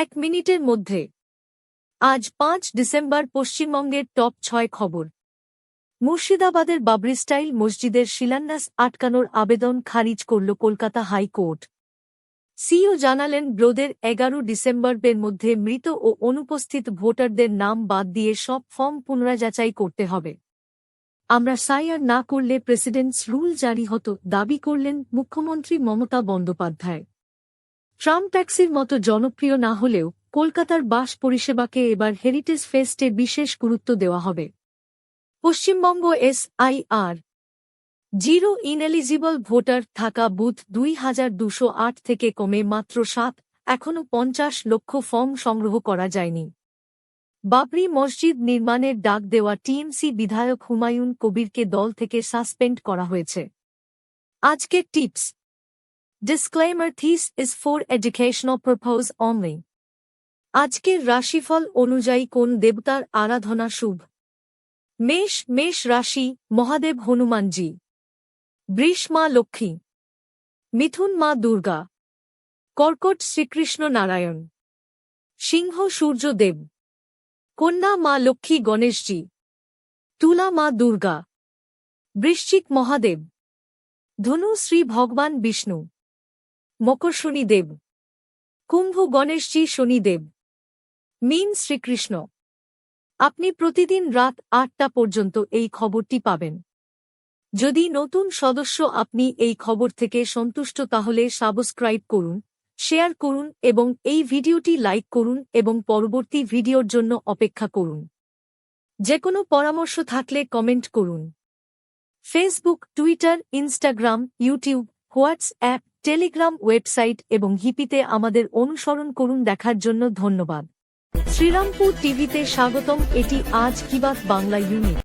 এক মিনিটের মধ্যে। আজ পাঁচ ডিসেম্বর পশ্চিমবঙ্গের টপ ছয় খবর। মুর্শিদাবাদের বাবরি স্টাইল মসজিদের শিলান্যাস আটকানোর আবেদন খারিজ করল কলকাতা হাইকোর্ট। সিও জানালেন, ব্রোদের এগারো ডিসেম্বরের মধ্যে মৃত ও অনুপস্থিত ভোটারদের নাম বাদ দিয়ে সব ফর্ম পুনরাযাচাই করতে হবে। আমরা সাইয়ার না করলে প্রেসিডেন্টস রুল জারি হতো, দাবি করলেন মুখ্যমন্ত্রী মমতা বন্দ্যোপাধ্যায়। ট্রাম ট্যাক্সির মতো জনপ্রিয় না হলেও কলকাতার বাস পরিষেবাকে এবার হেরিটেজ ফেস্টে বিশেষ গুরুত্ব দেওয়া হবে। Paschimbanga S zero ineligible voter থাকা বুথ দুই হাজার দুশো আট থেকে কমে মাত্র সাত, এখনও পঞ্চাশ লক্ষ ফর্ম সংগ্রহ করা যায়নি। বাবরি মসজিদ নির্মাণের ডাক দেওয়া টিএমসি বিধায়ক হুমায়ুন কবিরকে দল থেকে সাসপেন্ড করা হয়েছে। আজকের tips. Disclaimer this is for educational purpose only আজকের রাশিফল অনুযায়ী কোন দেবতার আরাধনা শুভ? মেষ মেষ রাশি, মহাদেব হনুমানজি। বৃষ মা লক্ষ্মী। মিথুন মা, দুর্গা। কর্কট শ্রীকৃষ্ণ নারায়ণ। সিংহ সূর্যদেব কন্যা মা, লক্ষ্মী, গণেশজি। তুলা মা, দুর্গা। বৃশ্চিক মহাদেব। ধনু, শ্রী ভগবান বিষ্ণু। মকর শনিদেব। কুম্ভ গণেশজি শনিদেব। মিন শ্রীকৃষ্ণ। আপনি প্রতিদিন রাত আটটা পর্যন্ত এই খবরটি পাবেন। যদি নতুন সদস্য আপনি এই খবর থেকে সন্তুষ্ট, তাহলে সাবস্ক্রাইব করুন, শেয়ার করুন এবং এই ভিডিওটি লাইক করুন এবং পরবর্তী ভিডিওর জন্য অপেক্ষা করুন। যে কোনো পরামর্শ থাকলে কমেন্ট করুন। Facebook, Twitter, Instagram, YouTube, WhatsApp Telegram website এবং হিপিতে আমাদের অনুসরণ করুন দেখার জন্য ধন্যবাদ। শ্রীরামপুর টিভিতে স্বাগতম, এটি আজ কিবাত বাংলা ইউনিট।